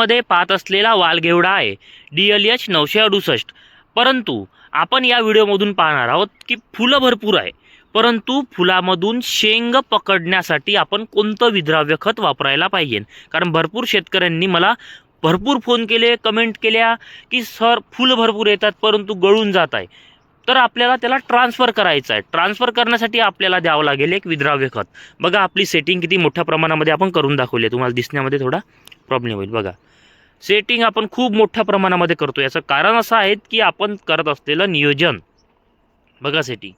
व्हिडिओमध्ये पाहत असलेला वालघेवडा आहे. डी एल एच नऊशे अडुसष्ट. परंतु आपण या व्हिडिओमधून पाहणार आहोत की फुलं भरपूर आहे. परंतु फुलामधून शेंग पकडण्यासाठी आपण कोणतं विद्राव्य खत वापरायला पाहिजे? कारण भरपूर शेतकऱ्यांनी मला भरपूर फोन केले कमेंट केल्या की सर फुलं भरपूर येतात परंतु गळून जात आहे. तर आपल्याला त्याला ट्रान्सफर करायचं आहे. ट्रान्सफर करण्यासाठी आपल्याला द्यावं लागेल एक विद्राव्य खत. बघा आपली सेटिंग किती मोठ्या प्रमाणामध्ये आपण करून दाखवली आहे. तुम्हाला दिसण्यामध्ये थोडा प्रॉब्लेम होईल. बघा. सेटिंग आपण खूप मोठ्या प्रमाणामध्ये करतो याचं कारण असं आहे की आपण करत असलेलं नियोजन. बघा सेटिंग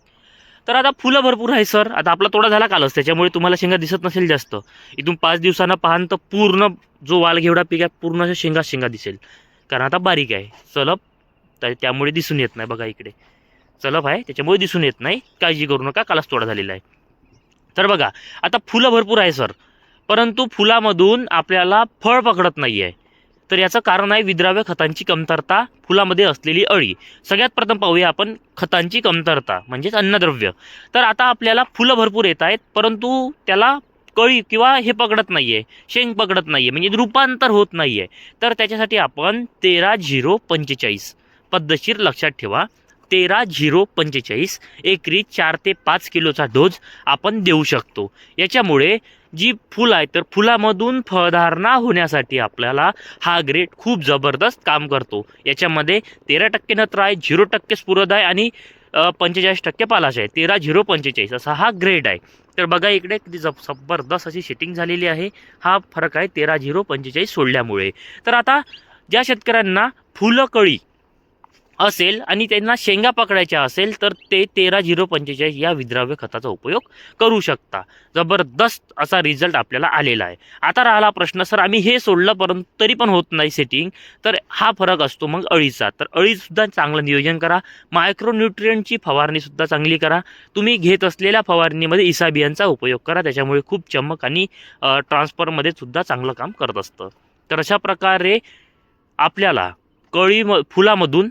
तर आता फुलं भरपूर आहे सर आता आपला तोडा झाला कालच. त्याच्यामुळे तुम्हाला शेंगा दिसत नसेल जास्त. इथून पाच दिवसांना पाहान तर पूर्ण जो वालघेवडा पीक आहे पूर्ण असं शेंगा शेंगा दिसेल. कारण आता बारीक आहे. चलप तर त्यामुळे दिसून येत नाही. बघा इकडे. चलप आहे. त्याच्यामुळे दिसून येत नाही. काळजी करू नका. कालच तोडा झालेला आहे. तर बघा. आता फुलं भरपूर आहे सर परंतु फुलामधून आपल्याला फळ पकडत नाही आहे तर याचं कारण आहे विद्राव्य खतांची कमतरता फुलामध्ये असलेली अळी. सगळ्यात प्रथम पाहूया आपण खतांची कमतरता म्हणजेच अन्नद्रव्य. तर आता आपल्याला फुलं भरपूर येत आहेत परंतु त्याला कळी किंवा हे पकडत नाही आहे शेंग पकडत नाही आहे म्हणजे रूपांतर होत नाही आहे तर त्याच्यासाठी आपण तेरा झिरो पंचेचाळीस पद्धतशीर लक्षात ठेवा. तेरा झिरो पंचेचाळीस एकरी चार ते पाच किलोचा डोस आपण देऊ शकतो. याच्यामुळे जी फुलं आहे तर फुलामधून फळधारणा होण्यासाठी आपल्याला हा ग्रेड खूप जबरदस्त काम करतो. याच्यामध्ये तेरा टक्के नत्र आहे झिरो टक्के स्फुरद आहे आणि पंचेचाळीस टक्के पालाश आहे. तेरा झिरो पंचेचाळीस असा हा ग्रेड आहे. तर बघा इकडे किती जब जबरदस्त अशी सेटिंग झालेली आहे. हा फरक आहे तेरा झिरो पंचेचाळीस सोडल्यामुळे. तर आता ज्या शेतकऱ्यांना फुलं कळी असेल आणि त्यांना शेंगा पकडायच्या असेल तर ते तेरा झिरो पंचेचाळीस या विद्राव्य खताचा उपयोग करू शकता. जबरदस्त असा रिझल्ट आपल्याला आलेला आहे. आता राहिला प्रश्न सर आम्ही हे सोडलं परंतु तरी पण होत नाही सेटिंग तर हा फरक असतो मग अळीचा. तर अळीसुद्धा चांगलं नियोजन करा मायक्रोन्युट्रियंटची फवारणीसुद्धा चांगली करा. तुम्ही घेत असलेल्या फवारणीमध्ये इसाबियांचा उपयोग करा त्याच्यामुळे खूप चमक आणि ट्रान्सफरमध्ये सुद्धा चांगलं काम करत असतं. तर अशा प्रकारे आपल्याला कळी म फुलामधून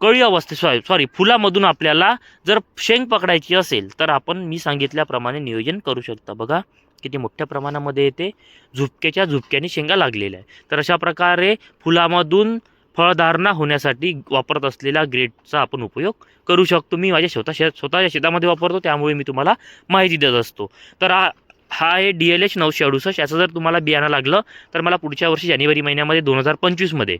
कळी अवस्थे सॉरी सॉरी फुलामधून आपल्याला जर शेंग पकडायची असेल तर आपण मी सांगितल्याप्रमाणे नियोजन करू शकता. बघा किती मोठ्या प्रमाणामध्ये येते झुपक्याच्या झुपक्याने शेंगा लागलेल्या आहे तर अशा प्रकारे फुलामधून फळधारणा होण्यासाठी वापरत असलेल्या ग्रेडचा आपण उपयोग करू शकतो. मी माझ्या स्वतः शे स्वतःच्या शेतामध्ये वापरतो त्यामुळे मी तुम्हाला माहिती देत असतो. तर हा हा आहे डी एल एच नऊशे अडुसष्ट. याचं जर तुम्हाला बियाणं लागलं तर मला पुढच्या वर्षी जानेवारी महिन्यामध्ये दोन हजार पंचवीसमध्ये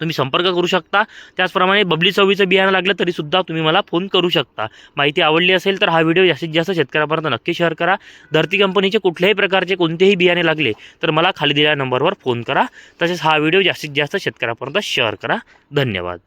तुम्ही संपर्क करू शकता. त्याचप्रमाणे बबली चवीचं बियाणं लागलं तरीसुद्धा तुम्ही मला फोन करू शकता. माहिती आवडली असेल तर हा व्हिडिओ जास्तीत जास्त शेतकऱ्यापर्यंत नक्की शेअर करा. धरती कंपनीचे कुठल्याही प्रकारचे कोणतेही बियाणे लागले तर मला खाली दिलेल्या नंबरवर फोन करा. तसेच हा व्हिडिओ जास्तीत जास्त शेतकऱ्यापर्यंत शेअर करा. धन्यवाद.